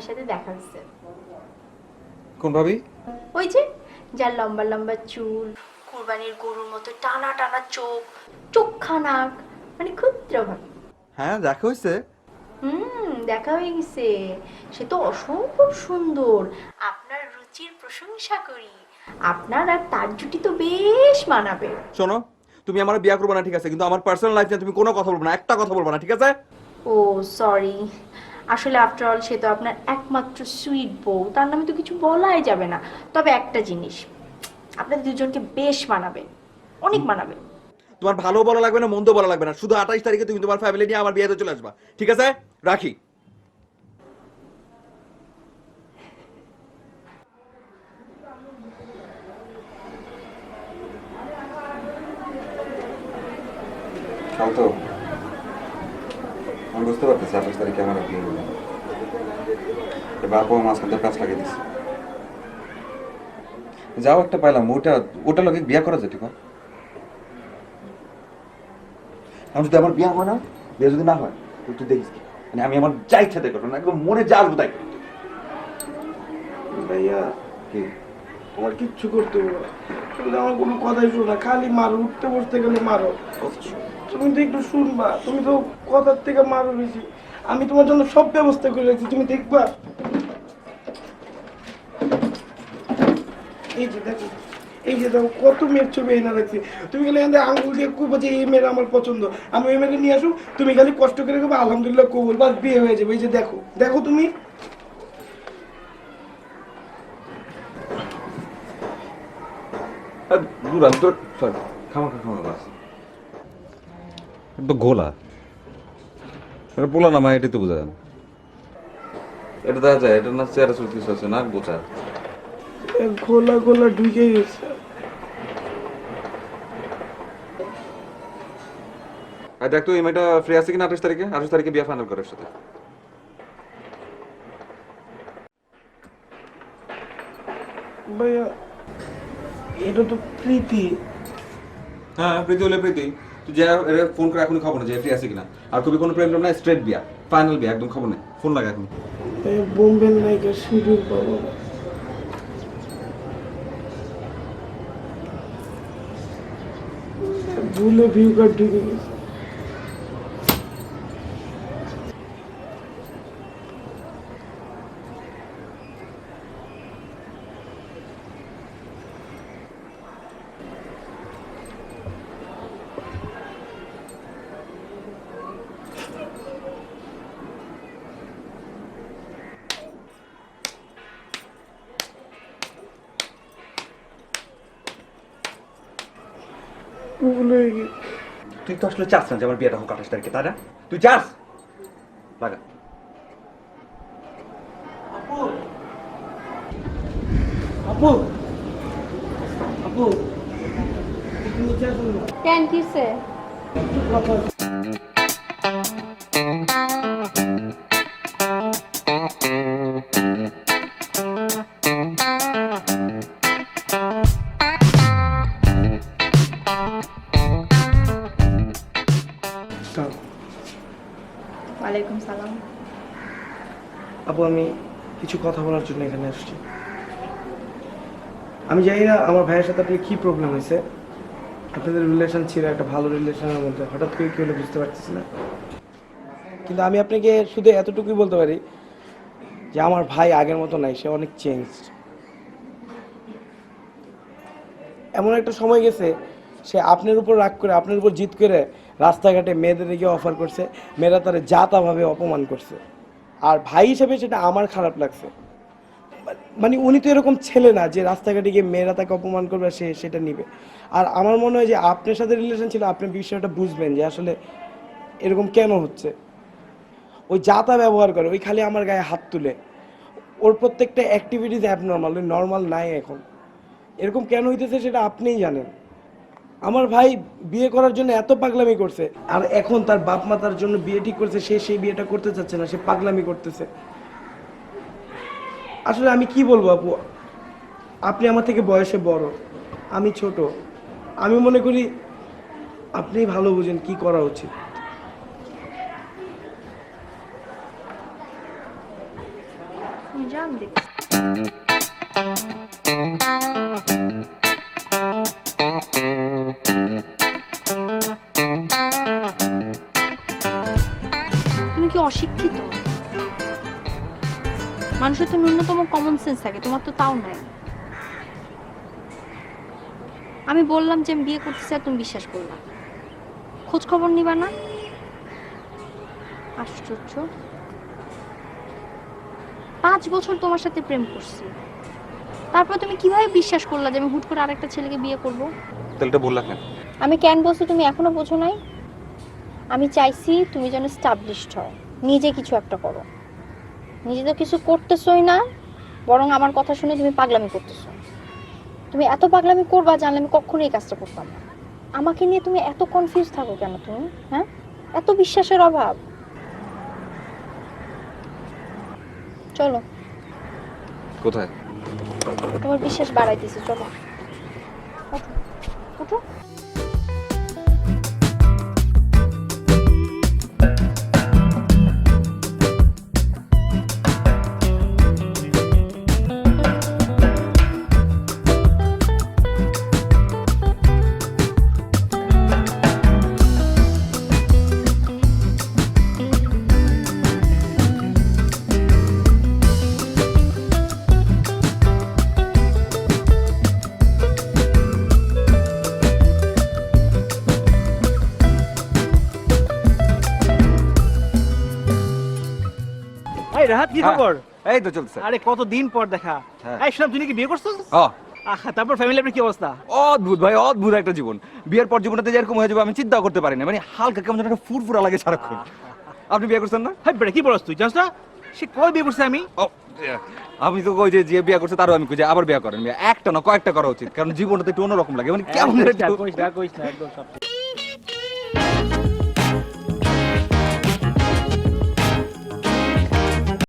ভাবির সাথে দেখা হচ্ছে। কোন ভাবি? ওই যে যার লম্বা লম্বা চুল কুরবানির গরুর মতো টানা টানা চোখ চোখা নাক মানে ক্ষুদ্র ভাবি। হ্যাঁ দেখা হয়েছে। হুম দেখা হয়ে গেছে। সে তো অসম্ভব সুন্দর। আপনার রুচির প্রশংসা করি। আপনার আর তার জুটি তো বেশ মানাবে। শোনো তুমি আমার বিয়ে করবে না ঠিক আছে? কিন্তু আমার পার্সোনাল লাইফ নিয়ে তুমি কোনো কথা বলব না একটা কথা বলব না ঠিক আছে? ও সরি আসলে আফটার অল সে তো আপনার একমাত্র সুইট বউ তার নামে তো কিছু বলাই যাবে না। তবে একটা জিনিস আপনাদের দুজনকে বেশ মানাবে অনেক মানাবে। তোমার ভালো বলা লাগবে না মন্দ বলা লাগবে না। শুধু আঠাশ তারিখে তুমি তোমার ফ্যামিলি নিয়ে আমার বিয়েতে চলে আসবা। ঠিক আছে? রাখি। শান্ত আমি বুঝতে পারতেছি আঠাশ তারিখে আমার বিয়ে এবার বাবা মাঝখান থেকে কাজ লাগিয়ে যাও একটা পাইলাম ওটা ওটা লোকে বিয়ে করা যদি আমার বিয়ে হয় না বিয়ে যদি না হয় তুই তুই দেখিস মানে আমি আমার যা ইচ্ছা তাই করব না একদম মনে যা আসব তাই ভাইয়া কি? তোমার কিচ্ছু করতে হবে না। তুমি আমার কোনো কথাই শোনো না খালি মারো উঠতে বসতে গেলে মারো। তুমি তো একটু শুনবা, তুমি তো কথার থেকে মারো বেশি। আমি তোমার জন্য সব ব্যবস্থা করে রাখছি, তুমি দেখবা। এই যে দেখো, এই যে দেখো, কত মেয়ের ছবি এনে রাখছি। তুমি খালি এখান থেকে আঙ্গুল দিয়ে কইবো যে এই মেয়ের আমার পছন্দ। আমি ওই মেয়েকে নিয়ে আসু, তুমি খালি কষ্ট করে কবে আলহামদুলিল্লাহ কবুল, বাস বিয়ে হয়ে যাবে। এই যে দেখো দেখো তুমি। দূর খামা খামা বাস তো গোলা এটা পোলা না মা এটাই তো বোঝা যায়। এটা দেখা যায় এটা না চেয়ারে চুল কিছু আছে না গোছা? গোলা গোলা ঢুকে গেছে। আর দেখ তো এই মেয়েটা ফ্রি আছে কিনা আঠাশ তারিখে? আঠাশ তারিখে বিয়ে ফাইনাল করার সাথে ভাইয়া এটা তো প্রীতি। হ্যাঁ প্রীতি হলে প্রীতি। যে ফোন করে এখনই খবর যে ফ্রি আছে কিনা। আর কবি কোনো প্রবলেম নাই স্ট্রেট বিয়া ফাইনাল বিয়া, একদম খবর নেই। ফোন লাগা এখন বোম্বে নায়িকা সিঁদুর বাবা ভুলে ভিউ কার্ড ঢুকে ভুলে গেছে। তুই তো আসলে চাস না যে আমার বিয়েটা হোক আঠাশ তারিখে তাই না? তুই চাস? লাগা। আপু। আপু। আপু। থ্যাংক ইউ স্যার আপু, আমি কিছু কথা বলার জন্য এখানে আসছি। আমি জানি না আমার ভাইয়ের সাথে আপনার কি প্রবলেম হয়েছে। আপনাদের রিলেশন ছিল, একটা ভালো রিলেশনের মধ্যে। হঠাৎ করে কি হলো বুঝতে পারতেছি না। কিন্তু আমি আপনাকে শুধু এতটুকুই বলতে পারি যে আমার ভাই আগের মতো নাই, সে অনেক চেঞ্জ এমন একটা সময় গেছে, সে আপনার উপর রাগ করে, আপনার উপর জিত করে রাস্তাঘাটে মেয়েদের গিয়ে অফার করছে, মেয়েরা তারা যা তাভাবে অপমান করছে। আর ভাই হিসেবে সেটা আমার খারাপ লাগছে মানে উনি তো এরকম ছেলে না যে রাস্তাঘাটে গিয়ে মেয়েরা তাকে অপমান করবে, সে সেটা নিবে। আর আমার মনে হয় যে আপনার সাথে রিলেশন ছিল, আপনি বিষয়টা বুঝবেন যে আসলে এরকম কেন হচ্ছে। ওই যাতা ব্যবহার করে, ওই খালি আমার গায়ে হাত তুলে। ওর প্রত্যেকটা অ্যাক্টিভিটিস অ্যাবনর্মাল ওই নর্মাল নাই এখন। এরকম কেন হইতেছে সেটা আপনিই জানেন। আমার ভাই বিয়ে করার জন্য এত পাগলামি করছে। আর এখন তার বাপ মা তার জন্য বিয়ে ঠিক করছে, সে সেই বিয়েটা করতে চাচ্ছে না, সে পাগলামি করতেছে। আসলে আমি কি বলব আপু? আপনি আমার থেকে বয়সে বড়, আমি ছোট। আমি মনে করি আপনি ভালো বুঝেন কি করা উচিত। জান অশিক্ষিত। মানুষের তো ন্যূনতম কমন সেন্স থাকে তোমার তো তাও নাই। আমি বললাম যে আমি বিয়ে করতেছি আর তুমি বিশ্বাস করলা। খোঁজ খবর নিবা না? আশ্চর্য। পাঁচ বছর তোমার সাথে প্রেম করছি। তারপর তুমি কীভাবে বিশ্বাস করলা যে আমি হুট করে আরেকটা ছেলেকে বিয়ে করব? তাহলে এটা বললা কেন? আমি কেন বলছি তুমি এখনও বোঝো নাই? আমি চাইছি তুমি যেন স্টাবলিশড হও। নিজে কিছু একটা করো। নিজে তো কিছু করতেছই না বরং আমার কথা শুনে তুমি পাগলামি করতেছো। তুমি এত পাগলামি করবা জানলে আমি কখনোই এই কাজটা করতাম না। আমাকে নিয়ে তুমি এত কনফিউজ থাকো কেন তুমি হ্যাঁ? এত বিশ্বাসের অভাব। চলো। কোথায়? তোমার বিশ্বাস বাড়াইতেছি চলো। ওঠো। ওঠো। রাহাত কি হ্যাঁ। খবর এই তো চলছে। আরে পর দেখা। হ্যাঁ। এই শুনলাম তুই নাকি বিয়ে করছিস? আহা, তারপর ফ্যামিলি আপনার কি অবস্থা? অদ্ভুত ভাই অদ্ভুত একটা জীবন। বিয়ের পর জীবনটাতে যে এরকম হয়ে যাবে আমি চিন্তাও করতে পারি না। মানে হালকা কেমন একটা ফুরফুরা লাগে সারাক্ষণ। আপনি বিয়ে করছেন না? হাই বেটা কি বলছ তুই? জানিস না সে কয় বিয়ে করছে আমি? আমি তো কই যে যে বিয়ে করছে তারও আমি কই যে আবার বিয়ে করেন। একটা না কয়েকটা করা উচিত। কারণ জীবনটা তো একটু অন্যরকম লাগে। মানে কেমন কইস না, কইস না, কইস না, একদম সব।